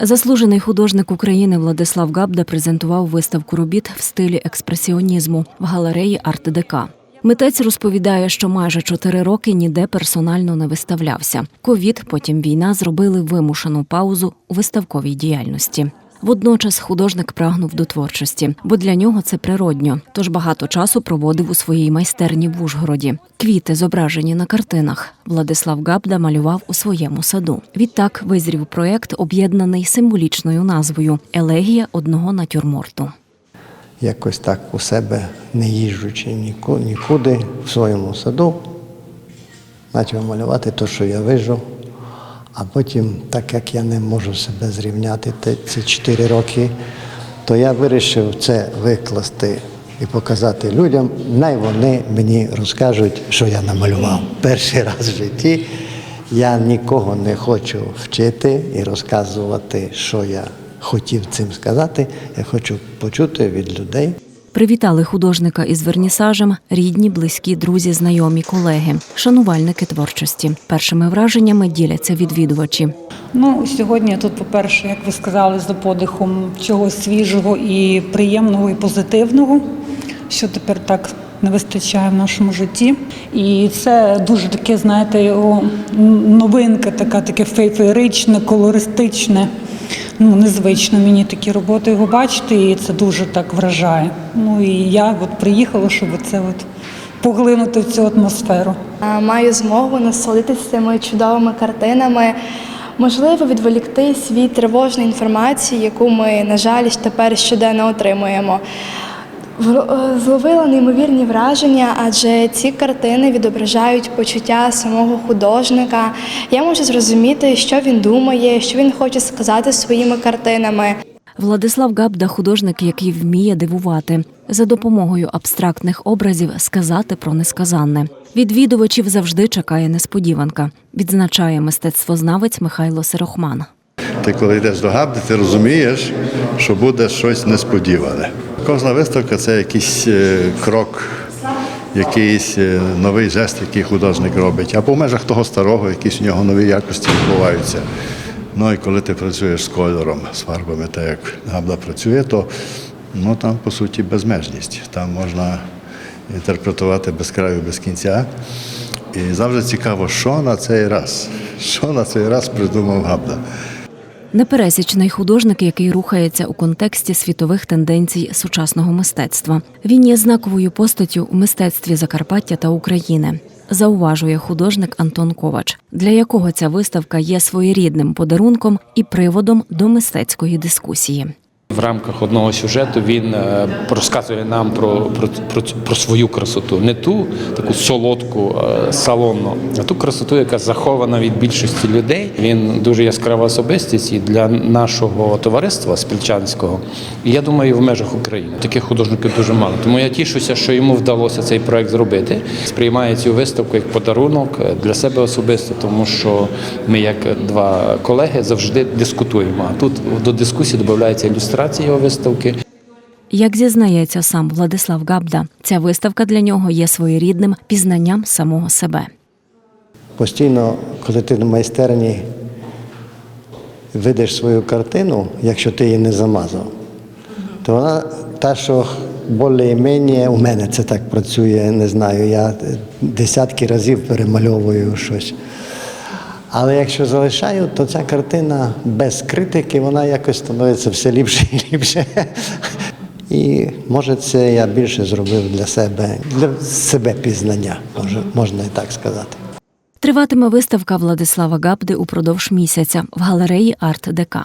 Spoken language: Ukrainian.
Заслужений художник України Владислав Габда презентував виставку робіт в стилі експресіонізму в галереї «Арт-ДК». Митець розповідає, що майже чотири роки ніде персонально не виставлявся. Ковід, потім війна зробили вимушену паузу у виставковій діяльності. Водночас художник прагнув до творчості, бо для нього це природньо. Тож багато часу проводив у своїй майстерні в Ужгороді. Квіти, зображені на картинах, Владислав Габда малював у своєму саду. Відтак визрів проєкт, об'єднаний символічною назвою Елегія одного натюрморту. якось так у себе, не їжджучи ніку- нікуди, в своєму саду, почав малювати те, що я вижу. А потім, так як я не можу себе зрівняти ці чотири роки, то я вирішив це викласти і показати людям. Най вони мені розкажуть, що я намалював. Перший раз в житті я нікого не хочу вчити і розказувати, що я хотів цим сказати. Я хочу почути від людей. Привітали художника із вернісажем рідні, близькі, друзі, знайомі, колеги, шанувальники творчості. Першими враженнями діляться відвідувачі. Ну, сьогодні я тут, по-перше, як ви сказали, за подихом чогось свіжого і приємного, і позитивного, що тепер так не вистачає в нашому житті. І це дуже таке, знаєте, його новинка, така таке фей- феєричне, колористичне. Ну, незвично мені такі роботи його бачити, і це дуже так вражає. Ну і я от приїхала, щоб це от поглинути в цю атмосферу. Маю змогу насолодитися цими чудовими картинами, можливо, відволіктись від тривожної інформації, яку ми, на жаль, тепер щоденно отримуємо. Е, Зловила неймовірні враження, адже ці картини відображають почуття самого художника. Я можу зрозуміти, що він думає, що він хоче сказати своїми картинами. Владислав Габда художник, який вміє дивувати за допомогою абстрактних образів сказати про несказанне. Відвідувачів завжди чекає несподіванка, відзначає мистецтвознавець Михайло Сирохман. Ти коли йдеш до Габди, ти розумієш, що буде щось несподіване. Кожна виставка це якийсь е, крок, якийсь е, новий жест, який художник робить. Або в межах того старого, якісь у нього нові якості відбуваються. Ну і коли ти працюєш з кольором, з фарбами, так як Габда працює, то ну, там по суті безмежність. Там можна інтерпретувати без краю, без кінця. І завжди цікаво, що на цей раз, що на цей раз придумав Габда. Непересічний художник, який рухається у контексті світових тенденцій сучасного мистецтва. Він є знаковою постаттю у мистецтві Закарпаття та України. Зауважує художник Антон Ковач, для якого ця виставка є своєрідним подарунком і приводом до мистецької дискусії. В рамках одного сюжету він е, розказує нам про, про, про, про свою красоту, не ту таку солодку, е, салонну, а ту красоту, яка захована від більшості людей. Він дуже яскрава особистість і для нашого товариства спільчанського. І я думаю, в межах України таких художників дуже мало. Тому я тішуся, що йому вдалося цей проект зробити. Сприймаю цю виставку як подарунок для себе особисто, тому що ми, як два колеги, завжди дискутуємо. А тут до дискусії додається ілюстрація його виставки. Як зізнається сам Владислав Габда, ця виставка для нього є своєрідним пізнанням самого себе. Постійно, коли ти на майстерні видиш свою картину, якщо ти її не замазав, то вона та, що більш-менш у мене це так працює, не знаю, я десятки разів перемальовую щось. Але якщо залишаю, то ця картина без критики, вона якось становиться все ліпше і ліпше. І може це я більше зробив для себе, для себе пізнання, може, можна і так сказати. Триватиме виставка Владислава Габди упродовж місяця в галереї Арт ДК.